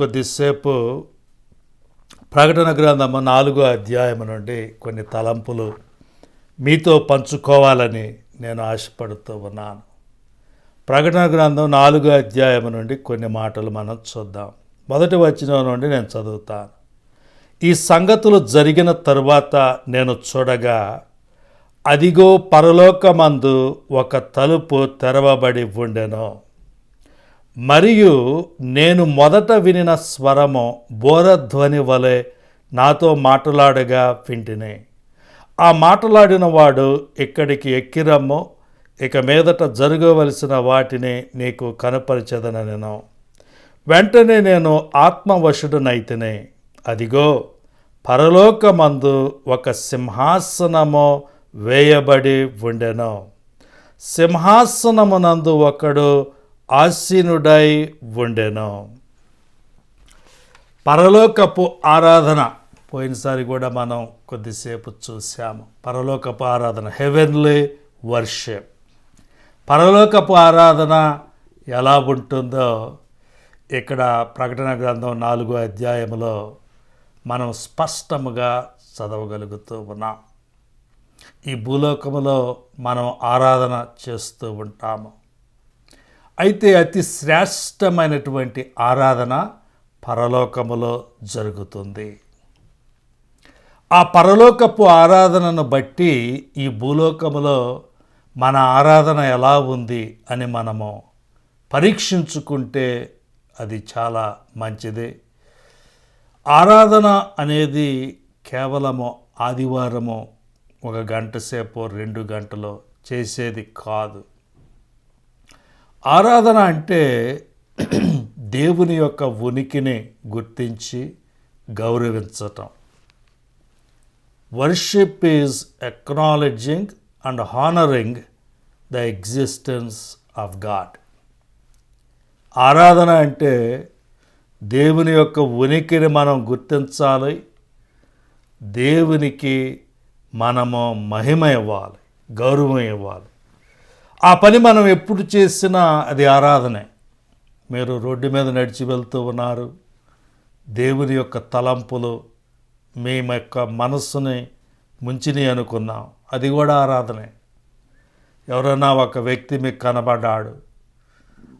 కొద్దిసేపు ప్రకటన గ్రంథము నాలుగో అధ్యాయం నుండి కొన్ని తలంపులు మీతో పంచుకోవాలని నేను ఆశపడుతూ ఉన్నాను. ప్రకటన గ్రంథం నాలుగో అధ్యాయం నుండి కొన్ని మాటలు మనం చూద్దాం. మొదటి వచ్చిన నుండి నేను చదువుతాను. ఈ సంగతులు జరిగిన తరువాత నేను చూడగా అదిగో పరలోకమందు ఒక తలుపు తెరవబడి ఉండెను. మరియు నేను మొదట వినిన స్వరము బోరధ్వని వలె నాతో మాట్లాడగా వింటిని. ఆ మాట్లాడిన వాడు ఇక్కడికి ఎక్కిరమ్ము ఇక మీదట జరగవలసిన వాటిని నీకు కనపరిచదనను. వెంటనే నేను ఆత్మవశుడునైతిని. అదిగో పరలోకమందు ఒక సింహాసనము వేయబడి ఉండెను. సింహాసనమునందు ఒకడు ఆసీనుడై ఉండెను. పరలోకపు ఆరాధన. పోయినసారి కూడా మనం కొద్దిసేపు చూసాము పరలోకపు ఆరాధన హెవెన్లీ వర్షిప్. పరలోకపు ఆరాధన ఎలా ఉంటుందో ఇక్కడ ప్రకటన గ్రంథం నాలుగో అధ్యాయంలో మనం స్పష్టముగా చదవగలుగుతూ ఉన్నాం. ఈ భూలోకములో మనం ఆరాధన చేస్తూ ఉంటాము. అయితే అతి శ్రేష్టమైనటువంటి ఆరాధన పరలోకములో జరుగుతుంది. ఆ పరలోకపు ఆరాధనను బట్టి ఈ భూలోకములో మన ఆరాధన ఎలా ఉంది అని మనము పరీక్షించుకుంటే అది చాలా మంచిది. ఆరాధన అనేది కేవలము ఆదివారము ఒక గంట సేపు రెండు గంటలో చేసేది కాదు. ఆరాధన అంటే దేవుని యొక్క ఉనికిని గుర్తించి గౌరవించటం. Worship is acknowledging and honouring the existence of God. ఆరాధన అంటే దేవుని యొక్క ఉనికిని మనం గుర్తించాలి దేవునికి మనము మహిమ ఇవ్వాలి గౌరవం ఇవ్వాలి. ఆ పని మనం ఎప్పుడు చేసినా అది ఆరాధనే. మీరు రోడ్డు మీద నడిచి వెళ్తూ ఉన్నారు. దేవుని యొక్క తలంపులు మీ యొక్క మనస్సుని ముంచిని అనుకున్నాం. అది కూడా ఆరాధనే. ఎవరైనా ఒక వ్యక్తి మీకు కనబడ్డాడు.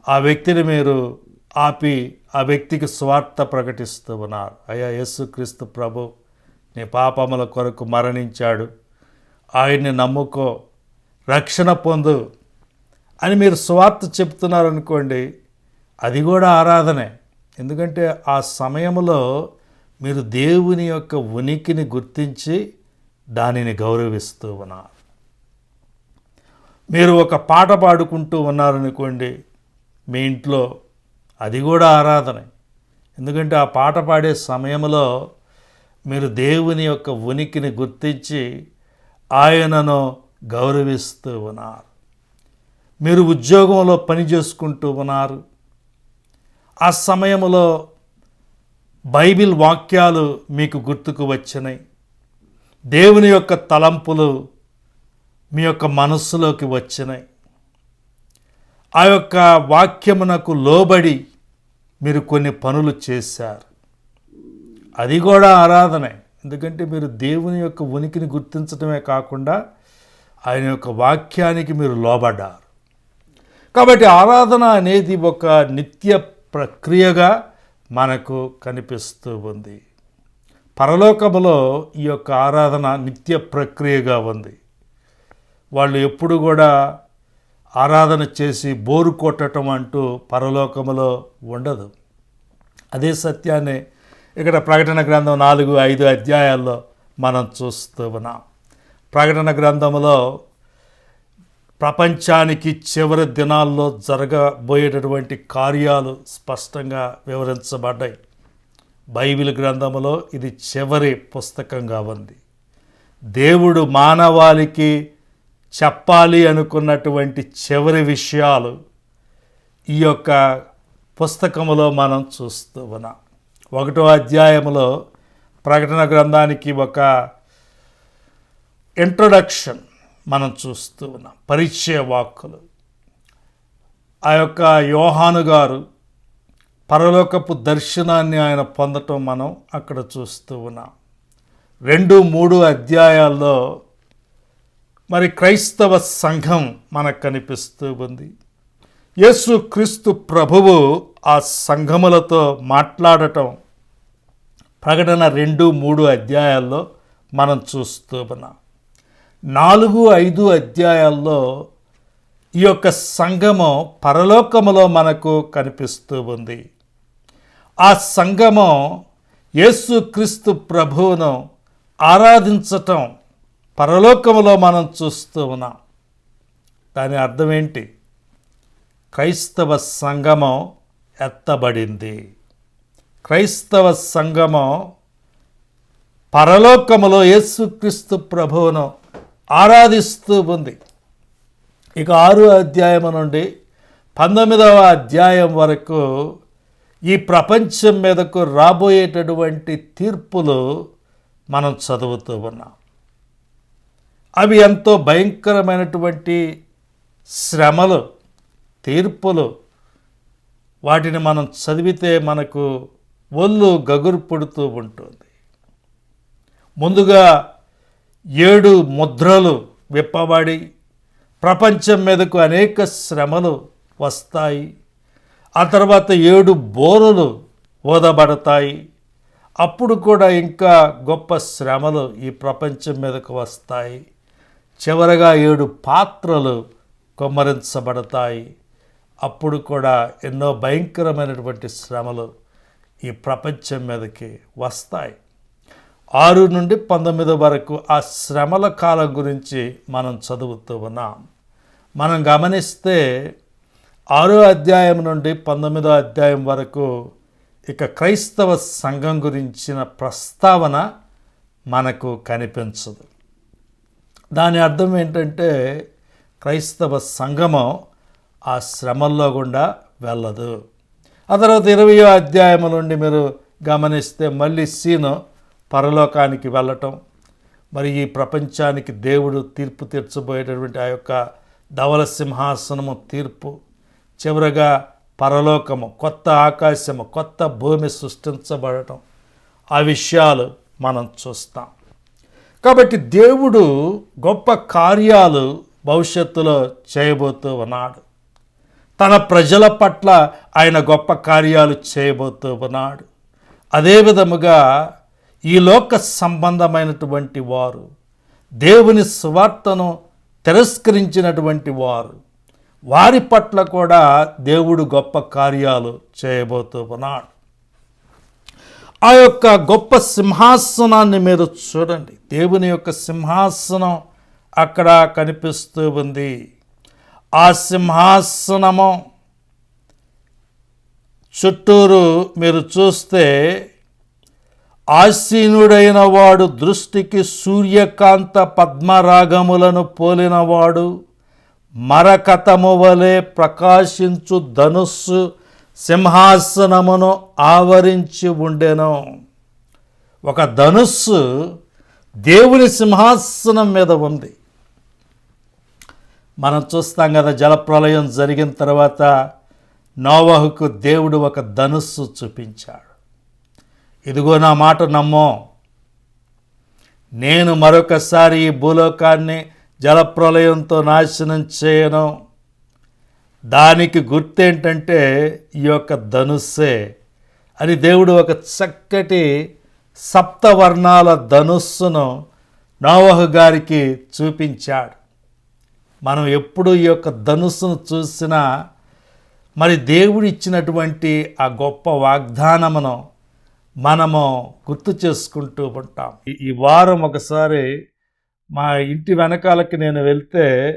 ఆ వ్యక్తిని మీరు ఆపి ఆ వ్యక్తికి స్వార్థ ప్రకటిస్తూ ఉన్నారు. అయ్యా యేసుక్రీస్తు ప్రభు నీ పాపముల కొరకు మరణించాడు. ఆయన్ని నమ్ముకో రక్షణ పొందు. అని మీరు స్వార్థ చెప్తున్నారనుకోండి అది కూడా ఆరాధనే. ఎందుకంటే ఆ సమయంలో మీరు దేవుని యొక్క ఉనికిని గుర్తించి దానిని గౌరవిస్తూ ఉన్నారు. మీరు ఒక పాట పాడుకుంటూ ఉన్నారనుకోండి మీ ఇంట్లో అది కూడా ఆరాధనే. ఎందుకంటే ఆ పాట పాడే సమయంలో మీరు దేవుని యొక్క ఉనికిని గుర్తించి ఆయనను గౌరవిస్తూ ఉన్నారు. మీరు ఉద్యోగంలో పని చేసుకుంటూ ఉన్నారు. ఆ సమయంలో బైబిల్ వాక్యాలు మీకు గుర్తుకు వచ్చినాయి. దేవుని యొక్క తలంపులు మీ యొక్క మనస్సులోకి వచ్చినాయి. ఆ యొక్క వాక్యమునకు లోబడి మీరు కొన్ని పనులు చేశారు. అది కూడా ఆరాధనే. ఎందుకంటే మీరు దేవుని యొక్క ఉనికిని గుర్తించడమే కాకుండా ఆయన యొక్క వాక్యానికి మీరు లోబడ్డారు. కాబట్టి ఆరాధన అనేది ఒక నిత్య ప్రక్రియగా మనకు కనిపిస్తూ ఉంది. పరలోకములో ఈ యొక్క ఆరాధన నిత్య ప్రక్రియగా ఉంది. వాళ్ళు ఎప్పుడు కూడా ఆరాధన చేసి బోరు కొట్టడం అంటూ పరలోకములో ఉండదు. అదే సత్యాన్ని ఇక్కడ ప్రకటన గ్రంథం నాలుగు ఐదు అధ్యాయాల్లో మనం చూస్తూ ఉన్నాం. ప్రకటన గ్రంథంలో ప్రపంచానికి చివరి దినాల్లో జరగబోయేటటువంటి కార్యాలు స్పష్టంగా వివరించబడ్డాయి. బైబిల్ గ్రంథంలో ఇది చివరి పుస్తకంగా ఉంది. దేవుడు మానవాళికి చెప్పాలి అనుకున్నటువంటి చివరి విషయాలు ఈ యొక్క పుస్తకములో మనం చూస్తూ ఉన్నాం. ఒకటో అధ్యాయంలో ప్రకటన గ్రంథానికి ఒక ఇంట్రొడక్షన్ మనం చూస్తూ ఉన్నాం. పరిచయ వాక్కులు. ఆ యొక్క యోహాను గారు పరలోకపు దర్శనాన్ని ఆయన పొందటం మనం అక్కడ చూస్తూ ఉన్నాం. రెండు మూడు అధ్యాయాల్లో మరి క్రైస్తవ సంఘం మనకు కనిపిస్తూ ఉంది. యేసు క్రీస్తు ప్రభువు ఆ సంఘములతో మాట్లాడటం ప్రకటన రెండు మూడు అధ్యాయాల్లో మనం చూస్తూ ఉన్నాం. నాలుగు ఐదు అధ్యాయాల్లో ఈ యొక్క సంఘము పరలోకములో మనకు కనిపిస్తూ ఉంది. ఆ సంఘము యేసుక్రీస్తు ప్రభువును ఆరాధించటం పరలోకములో మనం చూస్తూ ఉన్నాం. దాని అర్థం ఏంటి? క్రైస్తవ సంఘము ఎత్తబడింది. క్రైస్తవ సంఘము పరలోకములో యేసుక్రీస్తు ప్రభువును ఆరాధిస్తూ ఉంది. ఇక ఆరు అధ్యాయం నుండి పంతొమ్మిదవ అధ్యాయం వరకు ఈ ప్రపంచం మీదకు రాబోయేటటువంటి తీర్పులు మనం చదువుతూ ఉన్నాం. అవి ఎంతో భయంకరమైనటువంటి శ్రమలు తీర్పులు. వాటిని మనం చదివితే మనకు ఒళ్ళు గగురు పుడుతూ ఉంటుంది. ముందుగా ఏడు ముద్రలు విప్పబడి ప్రపంచం మీదకు అనేక శ్రమలు వస్తాయి. ఆ తర్వాత ఏడు బోరులు ఓదబడతాయి అప్పుడు కూడా ఇంకా గొప్ప శ్రమలు ఈ ప్రపంచం మీదకు వస్తాయి. చివరగా ఏడు పాత్రలు కొమ్మరించబడతాయి. అప్పుడు కూడా ఎన్నో భయంకరమైనటువంటి శ్రమలు ఈ ప్రపంచం మీదకి వస్తాయి. ఆరు నుండి పంతొమ్మిది వరకు ఆ శ్రమల కాలం గురించి మనం చదువుతూ ఉన్నాం. మనం గమనిస్తే ఆరో అధ్యాయం నుండి పంతొమ్మిదో అధ్యాయం వరకు ఇక క్రైస్తవ సంఘం గురించిన ప్రస్తావన మనకు కనిపించదు. దాని అర్థం ఏంటంటే క్రైస్తవ సంఘము ఆ శ్రమల్లో గుండా వెళ్ళదు. ఆ తర్వాత ఇరవయో అధ్యాయం నుండి మీరు గమనిస్తే మళ్ళీ సీను పరలోకానికి వెళ్ళటం మరి ఈ ప్రపంచానికి దేవుడు తీర్పు తీర్చబోయేటటువంటి ఆ యొక్క ధవల సింహాసనము తీర్పు చివరగా పరలోకము కొత్త ఆకాశము కొత్త భూమి సృష్టించబడటం ఆ విషయాలు మనం చూస్తాం. కాబట్టి దేవుడు గొప్ప కార్యాలు భవిష్యత్తులో చేయబోతూ ఉన్నాడు. తన ప్రజల పట్ల ఆయన గొప్ప కార్యాలు చేయబోతూ ఉన్నాడు. అదే విధముగా ఈ లోక సంబంధమైనటువంటి వారు దేవుని సువార్తను తిరస్కరించినటువంటి వారు వారి పట్ల కూడా దేవుడు గొప్ప కార్యాలు చేయబోతూ ఉన్నాడు. ఆ యొక్క గొప్ప సింహాసనాన్ని మీరు చూడండి. దేవుని యొక్క సింహాసనం అక్కడ కనిపిస్తూ ఉంది. ఆ సింహాసనము చుట్టూరు మీరు చూస్తే ఆసీనుడైన వాడు దృష్టికి సూర్యకాంత పద్మరాగములను పోలినవాడు మరకతము వలె ప్రకాశించు ధనుస్సు సింహాసనమును ఆవరించి ఉండెను. ఒక ధనుస్సు దేవుని సింహాసనం మీద ఉంది. మనం చూస్తాం కదా జలప్రలయం జరిగిన తర్వాత నోవహుకు దేవుడు ఒక ధనుస్సు చూపించాడు. ఇదిగో నా మాట నమ్మో. నేను మరొకసారి ఈ భూలోకాన్ని జలప్రలయంతో నాశనం చేయను. దానికి గుర్తేంటంటే ఈ యొక్క ధనుస్సే అని దేవుడు ఒక చక్కటి సప్తవర్ణాల ధనుస్సును నోవహు గారికి చూపించాడు. మనం ఎప్పుడు ఈ యొక్క ధనుస్సును చూసినా మరి దేవుడిచ్చినటువంటి ఆ గొప్ప వాగ్దానమును మనము గుర్తు చేసుకుంటూ ఉంటాం. ఈ- వారం ఒకసారి మా ఇంటి వెనకాలకి నేను వెళ్తే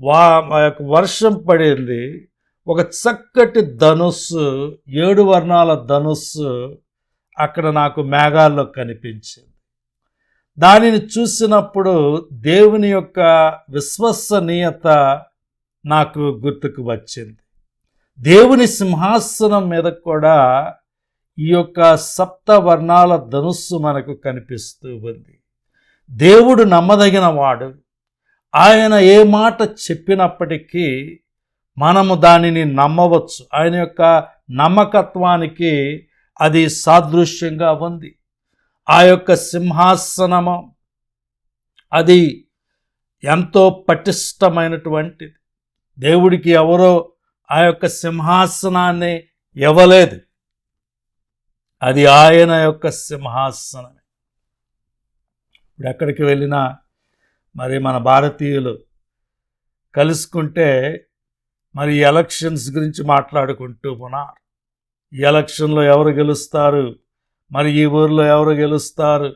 వా మా యొక్క వర్షం పడింది. ఒక చక్కటి ధనుస్సు ఏడు వర్ణాల ధనుస్సు అక్కడ నాకు మేఘాల్లో కనిపించింది. దానిని చూసినప్పుడు దేవుని యొక్క విశ్వసనీయత నాకు గుర్తుకు వచ్చింది. దేవుని సింహాసనం మీద కూడా ఈ యొక్క సప్త వర్ణాల ధనుస్సు మనకు కనిపిస్తూ ఉంది. దేవుడు నమ్మదగిన వాడు. ఆయన ఏ మాట చెప్పినప్పటికీ మనము దానిని నమ్మవచ్చు. ఆయన యొక్క నమ్మకత్వానికి అది సాదృశ్యంగా ఉంది. ఆ యొక్క సింహాసనము అది ఎంతో పటిష్టమైనటువంటిది. దేవుడికి ఎవరో ఆ యొక్క సింహాసనాన్ని ఇవ్వలేదు. అది ఆయన యొక్క సింహాసనమే. ఇప్పుడు ఎక్కడికి వెళ్ళినా మరి మన భారతీయులు కలుసుకుంటే మరి ఎలక్షన్స్ గురించి మాట్లాడుకుంటూ ఉన్నారు ఈ ఎలక్షన్లో ఎవరు గెలుస్తారు? మరి ఈ ఊరిలో ఎవరు గెలుస్తారు?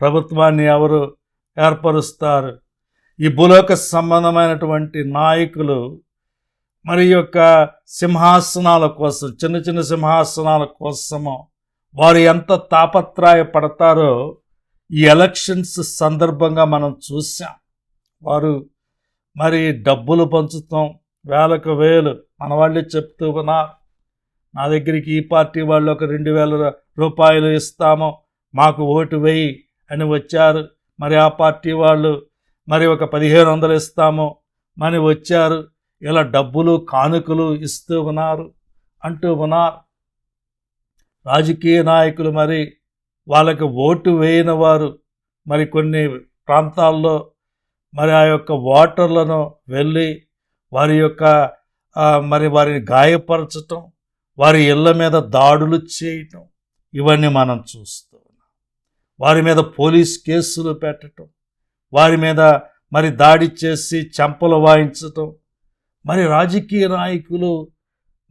ప్రభుత్వాన్ని ఎవరు ఏర్పరుస్తారు? ఈ భూలోక సంబంధమైనటువంటి నాయకులు మరి యొక్క సింహాసనాల కోసం చిన్న చిన్న సింహాసనాల కోసము వారు ఎంత తాపత్రాయపడతారో ఈ ఎలక్షన్స్ సందర్భంగా మనం చూసాం వారు మరి డబ్బులు పంచుతాం వేలకు వేలు మన వాళ్ళే చెప్తూ ఉన్నారు. నా దగ్గరికి ఈ పార్టీ వాళ్ళు ఒక రెండు వేల రూపాయలు ఇస్తాము మాకు ఓటు వేయి అని వచ్చారు. మరి ఆ పార్టీ వాళ్ళు మరి ఒక పదిహేను వందలు ఇస్తాము అని వచ్చారు. ఇలా డబ్బులు కానుకలు ఇస్తూ ఉన్నారు అంటూ ఉన్నారు. రాజకీయ నాయకులు మరి వాళ్ళకి ఓటు వేయని వారు మరి కొన్ని ప్రాంతాల్లో మరి ఆ యొక్క ఓటర్లను వెళ్ళి వారి యొక్క మరి వారిని గాయపరచటం వారి ఇళ్ళ మీద దాడులు చేయటం ఇవన్నీ మనం చూస్తూ ఉన్నాం. వారి మీద పోలీస్ కేసులు పెట్టటం వారి మీద మరి దాడి చేసి చెంపలు వాయించటం మరి రాజకీయ నాయకులు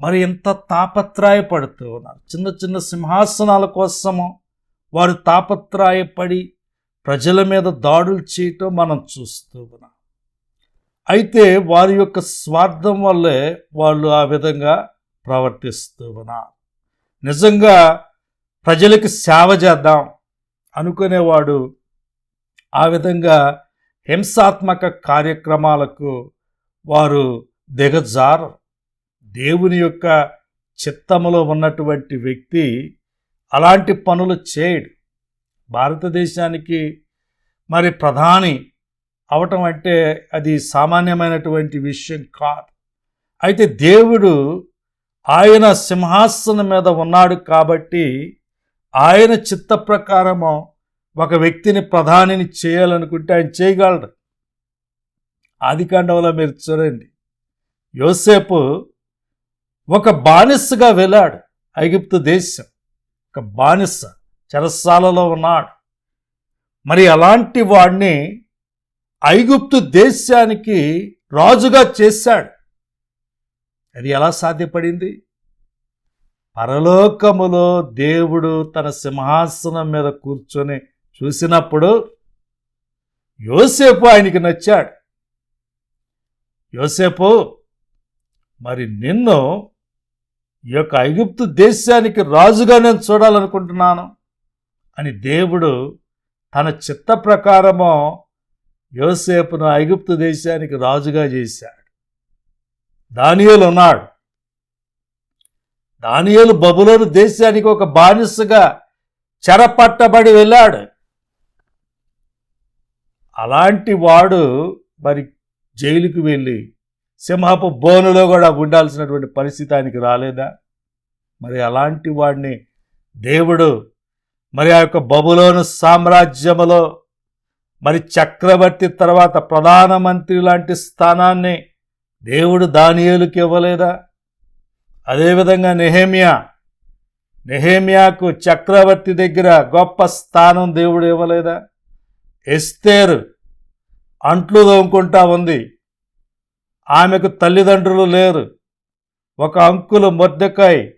మరి ఎంత తాపత్రాయపడుతూ ఉన్నారు. చిన్న చిన్న సింహాసనాల కోసము వారు తాపత్రాయపడి ప్రజల మీద దాడులు చేయటం మనం చూస్తూ ఉన్నాం. అయితే వారి యొక్క స్వార్థం వల్లే వాళ్ళు ఆ విధంగా ప్రవర్తిస్తూ ఉన్నారు. నిజంగా ప్రజలకు సేవ చేద్దాం అనుకునేవాడు ఆ విధంగా హింసాత్మక కార్యక్రమాలకు వారు దిగజారు దేవుని యొక్క చిత్తములో ఉన్నటువంటి వ్యక్తి అలాంటి పనులు చేయడు. భారతదేశానికి మరి ప్రధాని అవటం అంటే అది సామాన్యమైనటువంటి విషయం కాదు. అయితే దేవుడు ఆయన సింహాసనం మీద ఉన్నాడు కాబట్టి ఆయన చిత్త ప్రకారము ఒక వ్యక్తిని ప్రధానిని చేయాలనుకుంటే ఆయన చేయగలడు. ఆదికాండంలో మీరు చూడండి. యోసేపు ఒక బానిసగా వెళ్ళాడు ఐగుప్తు దేశం. ఒక బానిస చెరసాలలో ఉన్నాడు. మరి అలాంటి వాడిని ఐగుప్తు దేశానికి రాజుగా చేశాడు. అది ఎలా సాధ్యపడింది? పరలోకములో దేవుడు తన సింహాసనం మీద కూర్చొని చూసినప్పుడు యోసేపు ఆయనకి నచ్చాడు. యోసేపు మరి నిన్ను ఈ యొక్క ఐగుప్తు దేశానికి రాజుగా నేను చూడాలనుకుంటున్నాను అని దేవుడు తన చిత్త ప్రకారము యోసేపును ఐగుప్తు దేశానికి రాజుగా చేశాడు. దానియేలు ఉన్నాడు. దానియేలు బబులోను దేశానికి ఒక బానిసగా చెరపట్టబడి వెళ్ళాడు. అలాంటి వాడు మరి జైలుకు వెళ్ళి సింహపు బోనులో కూడా ఉండాల్సినటువంటి పరిస్థితి ఆయనకి రాలేదా? మరి అలాంటి వాడిని దేవుడు మరి ఆ యొక్క బబులోను సామ్రాజ్యములో మరి చక్రవర్తి తర్వాత ప్రధానమంత్రి లాంటి స్థానాన్ని దేవుడు దానియేలుకి ఇవ్వలేదా? అదేవిధంగా నెహేమియా నెహేమియాకు చక్రవర్తి దగ్గర గొప్ప స్థానం దేవుడు ఇవ్వలేదా? ఎస్తేరు అంట్లు తోముకుంటా ఉంది. ఆమెకు తల్లిదండ్రులు లేరు. ఒక అంకులు మొద్దకాయ్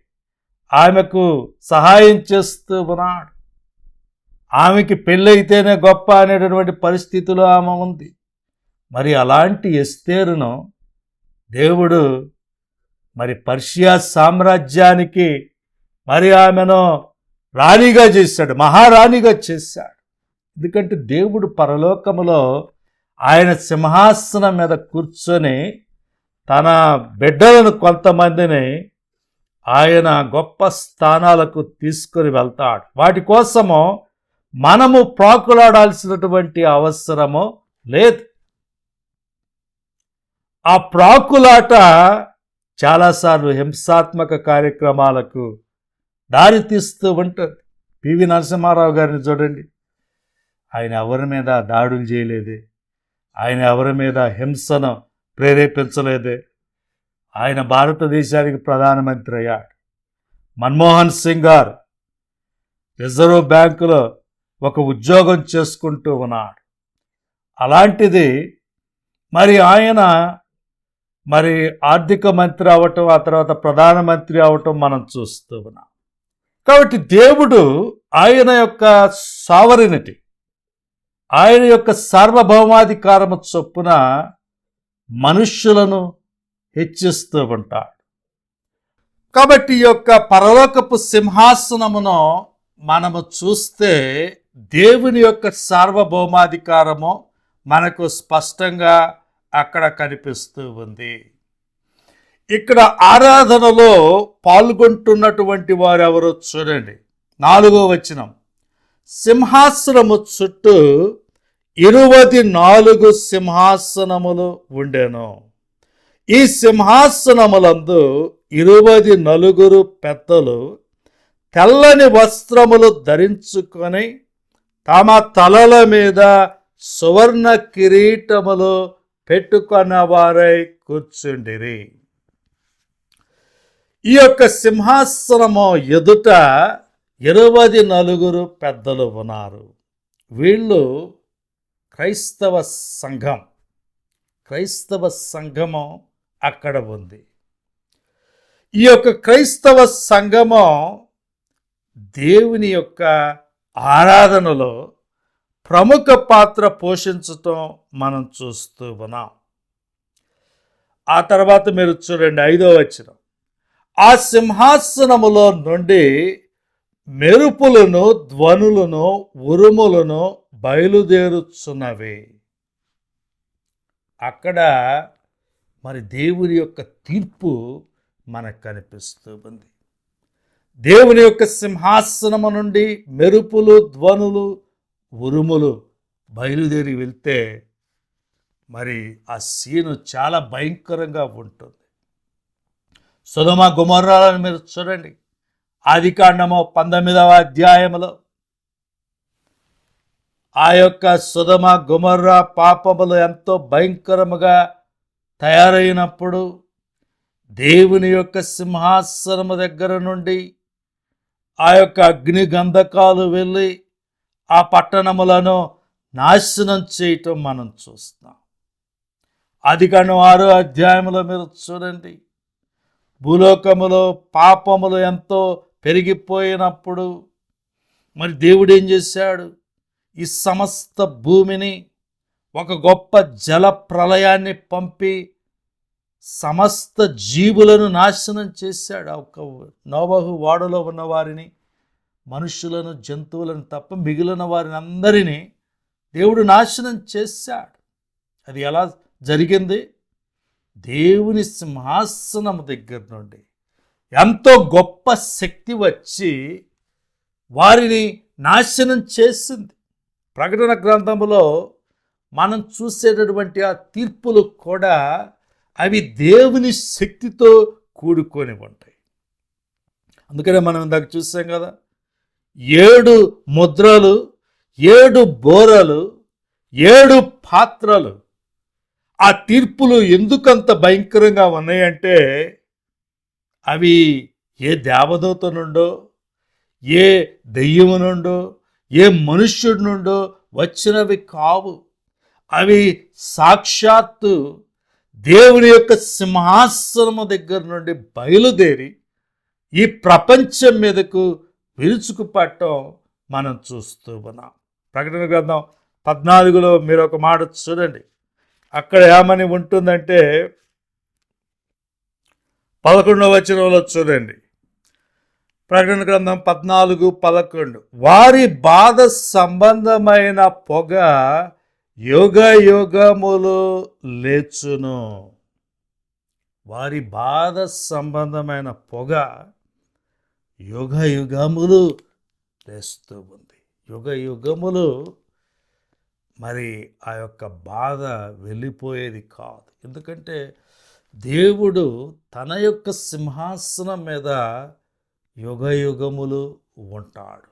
ఆమెకు సహాయం చేస్తూ ఉన్నాడు. ఆమెకి పెళ్ళైతేనే గొప్ప అనేటటువంటి పరిస్థితిలో ఆమె ఉంది. మరి అలాంటి ఎస్తేరును దేవుడు మరి పర్షియా సామ్రాజ్యానికి మరి ఆమెను రాణిగా చేశాడు మహారాణిగా చేశాడు. ఎందుకంటే దేవుడు పరలోకములో ఆయన సింహాసనం మీద కూర్చొని తన బిడ్డలను కొంతమందిని ఆయన గొప్ప స్థానాలకు తీసుకొని వెళ్తాడు. వాటి కోసము మనము ప్రాకులాడాల్సినటువంటి అవసరము లేదు. ఆ ప్రాకులాట చాలాసార్లు హింసాత్మక కార్యక్రమాలకు దారితీస్తూ ఉంటుంది. పివి నరసింహారావు గారిని చూడండి. ఆయన ఎవరి మీద దాడులు చేయలేదే. ఆయన ఎవరి మీద హింసను ప్రేరేపించలేదే. ఆయన భారతదేశానికి ప్రధానమంత్రి అయ్యాడు. మన్మోహన్ సింగ్ గారు రిజర్వ్ బ్యాంకులో ఒక ఉద్యోగం చేసుకుంటూ ఉన్నాడు అలాంటిది మరి ఆయన మరి ఆర్థిక మంత్రి అవటం ఆ తర్వాత ప్రధానమంత్రి అవటం మనం చూస్తూ ఉన్నాం. కాబట్టి దేవుడు ఆయన యొక్క సావరినిటీ ఆయన యొక్క సార్వభౌమాధికారము చొప్పున మనుష్యులను హెచ్చిస్తూ ఉంటాడు. కాబట్టి ఈ యొక్క పరలోకపు సింహాసనమును మనము చూస్తే దేవుని యొక్క సార్వభౌమాధికారము మనకు స్పష్టంగా అక్కడ కనిపిస్తూ ఉంది. ఇక్కడ ఆరాధనలో పాల్గొంటున్నటువంటి వారు ఎవరో చూడండి. నాలుగో వచనం. సింహాసనము చుట్టూ ఇరువది నాలుగు సింహాసనములు ఉండెను. ఈ సింహాసనములందు ఇరువది నలుగురు పెద్దలు తెల్లని వస్త్రములు ధరించుకొని తమ తలల మీద సువర్ణ కిరీటములు పెట్టుకున్న వారై కూర్చుండిరి. ఈ యొక్క సింహాసనము ఎదుట ఇరవది నలుగురు పెద్దలు ఉన్నారు. వీళ్ళు క్రైస్తవ సంఘం. క్రైస్తవ సంఘము అక్కడ ఉంది. ఈ యొక్క క్రైస్తవ సంఘము దేవుని యొక్క ఆరాధనలో ప్రముఖ పాత్ర పోషించటం మనం చూస్తూ ఉన్నాం. ఆ తర్వాత మీరు చూడండి ఐదో వచ్చిన ఆ సింహాసనములో నుండి మెరుపులను ధ్వనులను ఉరుములను బయలుదేరుచున్నవి. అక్కడ మరి దేవుని యొక్క తీర్పు మనకు కనిపిస్తూ ఉంది. దేవుని యొక్క సింహాసనము నుండి మెరుపులు ధ్వనులు ఉరుములు బయలుదేరి వెళ్తే మరి ఆ సీను చాలా భయంకరంగా ఉంటుంది. సుధమ గుమర్రాలను మీరు చూడండి. ఆదికాండము పంతొమ్మిదవ అధ్యాయములో. ఆ యొక్క సుధమ గుమర్రా పాపములు ఎంతో భయంకరముగా తయారైనప్పుడు దేవుని యొక్క సింహాసనము దగ్గర నుండి ఆ యొక్క అగ్ని గంధకాలు వెళ్ళి ఆ పట్టణములను నాశనం చేయటం మనం చూస్తాం అది కానీ ఆరో అధ్యాయంలో మీరు చూడండి. భూలోకములో పాపములు ఎంతో పెరిగిపోయినప్పుడు మరి దేవుడు ఏం చేశాడు? ఈ సమస్త భూమిని ఒక గొప్ప జల ప్రళయాన్ని పంపి సమస్త జీవులను నాశనం చేశాడు. ఒక నోబహు వాడలో ఉన్న వారిని మనుషులను జంతువులను తప్ప మిగిలిన వారిని అందరినీ దేవుడు నాశనం చేశాడు. అది ఎలా జరిగింది? దేవుని సింహాసనం దగ్గర నుండి. ఎంతో గొప్ప శక్తి వచ్చి వారిని నాశనం చేసింది. ప్రకటన గ్రంథంలో మనం చూసేటటువంటి ఆ తీర్పులు కూడా అవి దేవుని శక్తితో కూడుకొని ఉంటాయి. అందుకనే మనం ఇందాక చూసాం కదా ఏడు ముద్రలు ఏడు బోరలు ఏడు పాత్రలు ఆ తీర్పులు ఎందుకంత భయంకరంగా ఉన్నాయంటే అవి ఏ దేవదూత నుండో ఏ దెయ్యము నుండో ఏ మనుష్యుడి నుండో వచ్చినవి కావు. అవి సాక్షాత్తు దేవుని యొక్క సింహాసనము దగ్గర నుండి బయలుదేరి ఈ ప్రపంచం మీదకు విరుచుకుపట్టడం మనం చూస్తూ ఉన్నాం. ప్రకటన గ్రంథం పద్నాలుగులో మీరు ఒక మాట చూడండి. అక్కడ ఏమని ఉంటుందంటే పదకొండవ వచనంలో చూడండి. ప్రకటన గ్రంథం పద్నాలుగు పదకొండు. వారి బాధ సంబంధమైన పొగ యోగ యుగములు లేచును. వారి బాధ సంబంధమైన పొగ యుగ యుగములు లేస్తూ ఉంది. యుగ యుగములు మరి ఆ యొక్క బాధ వెళ్ళిపోయేది కాదు. ఎందుకంటే దేవుడు తన యొక్క సింహాసనం మీద యుగయుగములు ఉంటాడు.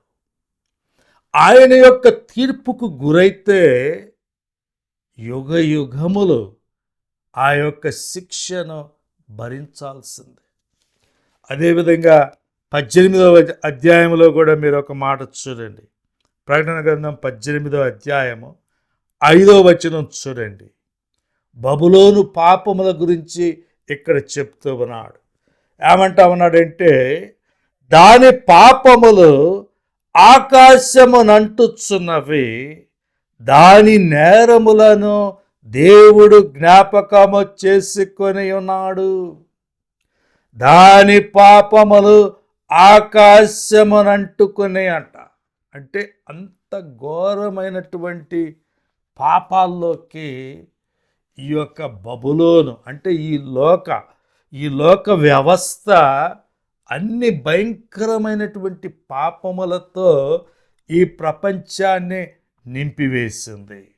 ఆయన యొక్క తీర్పుకు గురైతే యుగయుగములు ఆ యొక్క శిక్షను భరించాల్సిందే. అదేవిధంగా పద్దెనిమిదవ అధ్యాయంలో కూడా మీరు ఒక మాట చూడండి. ప్రకటన గ్రంథం పద్దెనిమిదవ అధ్యాయము ఐదో వచనం చూడండి. బబులోను పాపముల గురించి ఇక్కడ చెప్తూ ఉన్నాడు. ఏమంటా ఉన్నాడంటే దాని పాపములు ఆకాశమునంటుచున్నవి దాని నేరములను దేవుడు జ్ఞాపకము చేసుకొని ఉన్నాడు. దాని పాపములు ఆకాశమునంటుకుని అంట. అంటే అంత ఘోరమైనటువంటి పాపాల్లోకి ఈ యొక్క బబులోను అంటే ఈ లోక ఈ లోక వ్యవస్థ అన్ని భయంకరమైనటువంటి పాపములతో ఈ ప్రపంచాన్ని నింపివేసింది.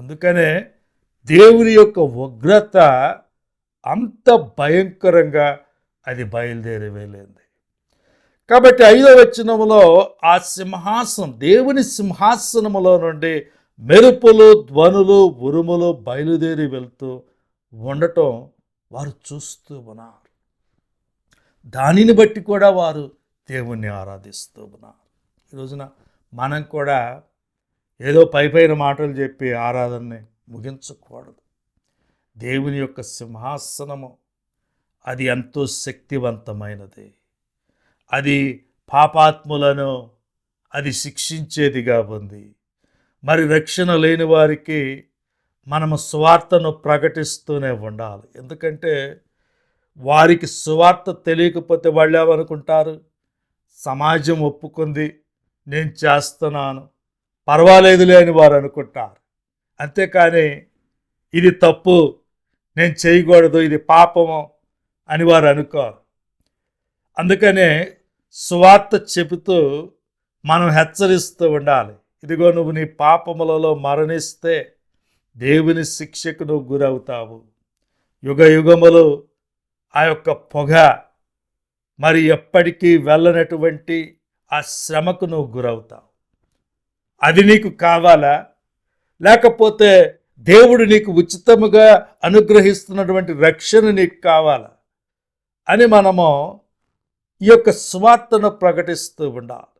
అందుకనే దేవుని యొక్క ఉగ్రత అంత భయంకరంగా అది బయలుదేరి వెళ్ళింది. కాబట్టి ఐదో వచ్చినములో ఆ సింహాసనం దేవుని సింహాసనములో నుండి మెరుపులు ధ్వనులు ఉరుములు బయలుదేరి వెళ్తూ ఉండటం వారు చూస్తూ ఉన్నారు. దానిని బట్టి కూడా వారు దేవుణ్ణి ఆరాధిస్తూ ఉన్నారు. ఈ రోజున మనం కూడా ఏదో పై పైన మాటలు చెప్పి ఆరాధనని ముగించకూడదు. దేవుని యొక్క సింహాసనము అది ఎంతో శక్తివంతమైనది. అది పాపాత్ములను అది శిక్షించేదిగా ఉంది. మరి రక్షణ లేని వారికి మనము స్వార్థను ప్రకటిస్తూనే ఉండాలి. ఎందుకంటే వారికి సువార్త తెలియకపోతే వాళ్ళు ఏమనుకుంటారు? సమాజం ఒప్పుకుంది నేను చేస్తున్నాను. పర్వాలేదులే అని వారు అనుకుంటారు. అంతేకాని ఇది తప్పు నేను చేయకూడదు ఇది పాపము అని వారు అనుకోరు. అందుకనే సువార్త చెబుతూ మనం హెచ్చరిస్తూ ఉండాలి. ఇదిగో నువ్వు నీ పాపములలో మరణిస్తే దేవుని శిక్షకు నువ్వు గురవుతావు. యుగ యుగములు ఆ యొక్క పొగ మరి ఎప్పటికీ వెళ్ళనటువంటి ఆ శ్రమకు నువ్వు గురవుతావు. అది నీకు కావాలా? లేకపోతే దేవుడు నీకు ఉచితముగా అనుగ్రహిస్తున్నటువంటి రక్షణ నీకు కావాలా? అని మనము ఈ యొక్క స్వార్థను ప్రకటిస్తూ ఉండాలి.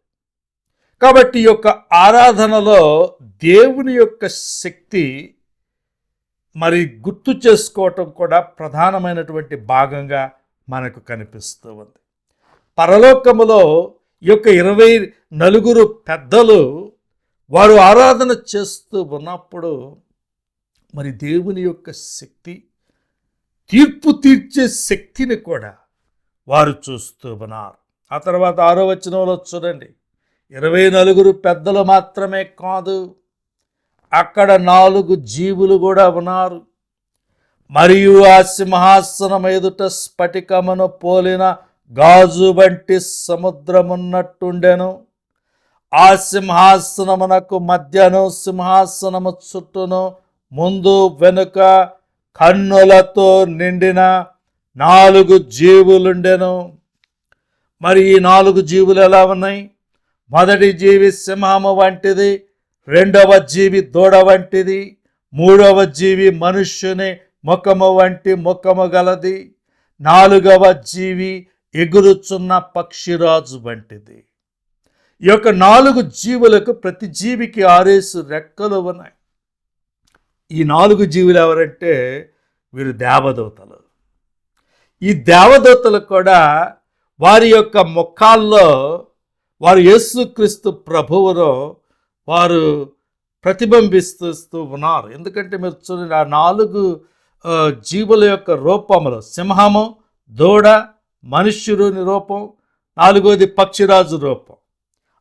కాబట్టి ఈ యొక్క ఆరాధనలో దేవుని యొక్క శక్తి మరి గుర్తు చేసుకోవటం కూడా ప్రధానమైనటువంటి భాగంగా మనకు కనిపిస్తూ ఉంది. పరలోకములో ఈ యొక్క ఇరవై నలుగురు పెద్దలు వారు ఆరాధన చేస్తూ ఉన్నప్పుడు మరి దేవుని యొక్క శక్తి తీర్పు తీర్చే శక్తిని కూడా వారు చూస్తూ ఉన్నారు. ఆ తర్వాత ఆరో వచనంలో చూడండి. ఇరవై నలుగురు పెద్దలు మాత్రమే కాదు అక్కడ నాలుగు జీవులు కూడా ఉన్నారు. మరియు ఆ సింహాసనం ఎదుట స్ఫటికమును పోలిన గాజు వంటి సముద్రమున్నట్టుండెను. ఆ సింహాసనమునకు మధ్యను సింహాసనము చుట్టూను ముందు వెనుక కన్నులతో నిండిన నాలుగు జీవులుండెను. మరి ఈ నాలుగు జీవులు ఎలా ఉన్నాయి? మొదటి జీవి సింహము వంటిది రెండవ జీవి దూడ వంటిది మూడవ జీవి మనుష్యుని ముఖము వంటి ముఖము గలది నాలుగవ జీవి ఎగురుచున్న పక్షిరాజు వంటిది. ఈ యొక్క నాలుగు జీవులకు ప్రతి జీవికి ఆరేసు రెక్కలు ఉన్నాయి. ఈ నాలుగు జీవులు ఎవరంటే వీరు దేవదూతలు. ఈ దేవదూతలు కూడా వారి యొక్క ముఖాల్లో వారు యేసుక్రీస్తు ప్రభువులో వారు ప్రతిబింబిస్తూ ఉన్నారు. ఎందుకంటే మీరు చూడండి ఆ నాలుగు జీవుల యొక్క రూపములు సింహము దూడ మనుష్యుని రూపం నాలుగోది పక్షిరాజు రూపం.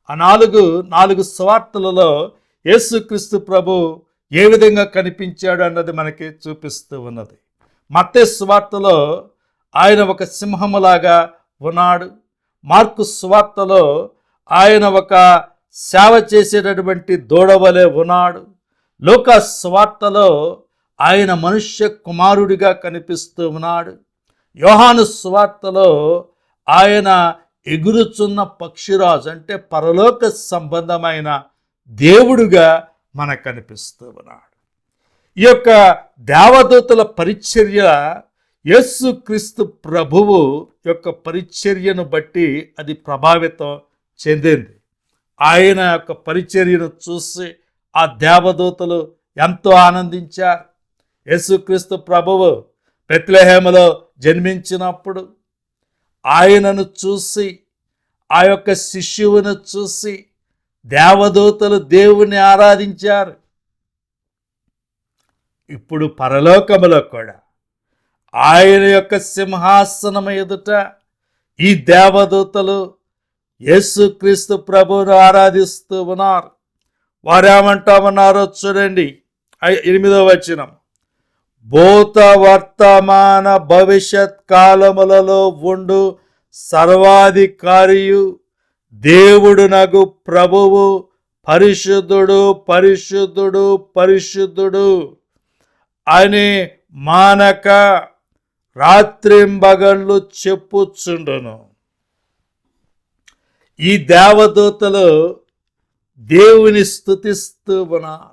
ఆ నాలుగు నాలుగు స్వార్థలలో యేసుక్రీస్తు ప్రభు ఏ విధంగా కనిపించాడు అన్నది మనకి చూపిస్తూ ఉన్నది. మత్తే స్వార్థలో ఆయన ఒక సింహములాగా ఉన్నాడు. మార్కు స్వార్థలో ఆయన ఒక సేవ చేసేటటువంటి దూడవలే ఉన్నాడు. లోక స్వార్తలో ఆయన మనుష్య కుమారుడిగా కనిపిస్తూ ఉన్నాడు. యోహాను స్వార్తలో ఆయన ఎగురుచున్న పక్షిరాజు అంటే పరలోక సంబంధమైన దేవుడుగా మనకు కనిపిస్తూ ఉన్నాడు. ఈ యొక్క దేవదూతల పరిచర్య యేసుక్రీస్తు ప్రభువు యొక్క పరిచర్యను బట్టి అది ప్రభావితం చెందింది. ఆయన యొక్క పరిచర్యను చూసి ఆ దేవదూతలు ఎంతో ఆనందించారు. యేసుక్రీస్తు ప్రభువు పెత్లహేమలో జన్మించినప్పుడు ఆయనను చూసి ఆ యొక్క శిష్యువును చూసి దేవదూతలు దేవుని ఆరాధించారు. ఇప్పుడు పరలోకములో కూడా ఆయన యొక్క సింహాసనం ఎదుట ఈ దేవదూతలు యేసుక్రీస్తు ప్రభువును ఆరాధిస్తూ ఉన్నారు. వారేమంటామన్నారో చూడండి. ఎనిమిదో వచనం. భూత వర్తమాన భవిష్యత్ కాలములలో ఉండు సర్వాధికారియు దేవుడు నగు ప్రభువు పరిశుద్ధుడు పరిశుద్ధుడు పరిశుద్ధుడు అని మానక రాత్రింబగళ్ళు చెప్పుచుండును. ఈ దేవదూతలు దేవుని స్థుతిస్తూ ఉన్నారు.